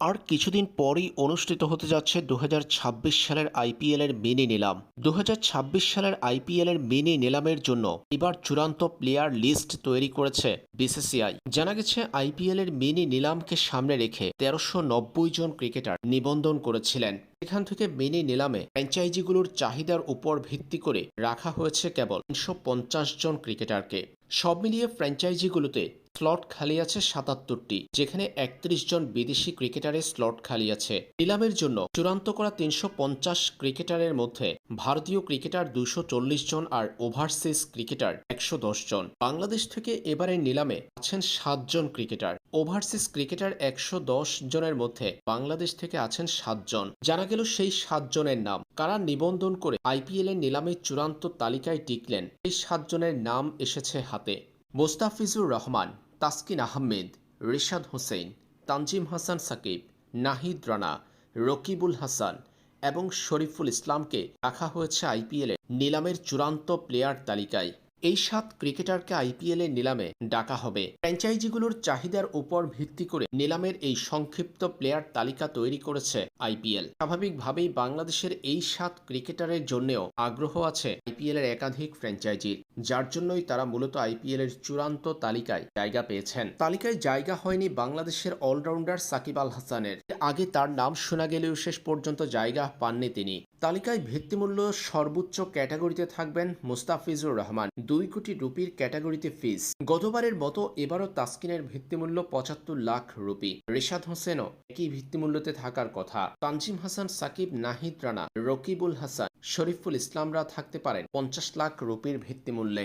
আর কিছুদিন পরই অনুষ্ঠিত হতে যাচ্ছে দুহাজার ছাব্বিশ সালের আইপিএল এর মিনি নিলাম। দুহাজার ছাব্বিশ সালের আইপিএল এর মিনি নিলামের জন্য এবার চূড়ান্ত প্লেয়ার লিস্ট তৈরি করেছে বিসিসিআই। জানা গেছে, আইপিএল এর মিনি নিলামকে সামনে রেখে তেরোশো জন ক্রিকেটার নিবন্ধন করেছিলেন। এখান থেকে মিনি নিলামে ফ্র্যাঞ্চাইজিগুলোর চাহিদার উপর ভিত্তি করে রাখা হয়েছে কেবল তিনশো পঞ্চাশ জন ক্রিকেটারকে। সব মিলিয়ে ফ্র্যাঞ্চাইজিগুলোতে স্লট খালি আছে সাতাত্তরটি, যেখানে একত্রিশ জন বিদেশি ক্রিকেটারের স্লট খালি আছে। নিলামের জন্য চূড়ান্ত করা তিনশো পঞ্চাশ ক্রিকেটারের মধ্যে ভারতীয় ক্রিকেটার দুশো জন আর ওভারসিজ ক্রিকেটার একশো দশ জন। বাংলাদেশ থেকে এবারের নিলামে আছেন সাতজন ক্রিকেটার। ওভারসিজ ক্রিকেটার একশো দশ জনের মধ্যে বাংলাদেশ থেকে আছেন সাতজন জানা। গেল সেই সাতজনের নাম। কারা নিবন্ধন করে আইপিএল এর নিলামে চূড়ান্ত তালিকায় টিকলেন এই সাতজনের নাম এসেছে হাতে। মোস্তাফিজুর রহমান তাসকিন আহমেদ, রিশাদ হোসেন, তানজিম হাসান সাকিব, নাহিদ রানা, রকিবুল হাসান এবং শরীফুল ইসলামকে রাখা হয়েছে আইপিএলে নিলামের চূড়ান্ত প্লেয়ার তালিকায়। এই সাত ক্রিকেটারকে আইপিএল নিলামে ডাকা হবে। ফ্র্যাঞ্চাইজিগুলোর চাহিদার উপর ভিত্তি করে নিলামের এই সংক্ষিপ্ত প্লেয়ার তালিকা তৈরি করেছে আইপিএল। স্বাভাবিকভাবেই বাংলাদেশের এই সাত ক্রিকেটারের জন্যও আগ্রহ আছে আইপিএলের একাধিক ফ্র্যাঞ্চাইজির। যার জন্যই তারা মূলত আইপিএল এর চূড়ান্ত তালিকায় জায়গা পেয়েছেন। তালিকায় জায়গা হয়নি বাংলাদেশের অলরাউন্ডার সাকিব আল হাসানের। আগে তার নাম শোনা গেলেও শেষ পর্যন্ত জায়গা পাননি তিনি। তালিকায় ভিত্তিমূল্য সর্বোচ্চ ক্যাটাগরিতে থাকবেন মুস্তাফিজুর রহমান। দুই কোটি রুপির ক্যাটাগরিতে ফিস গতবারের মতো এবারও তাসকিনের ভিত্তিমূল্য পঁচাত্তর লাখ রুপি। রেশাদ হোসেনও একই ভিত্তিমূল্যতে থাকার কথা। তানজিম হাসান, সাকিব, নাহিদ রানা, রকিবুল হাসান শরীফুল ইসলামরা থাকতে পারেন পঞ্চাশ লাখ রুপির ভিত্তিমূল্যে।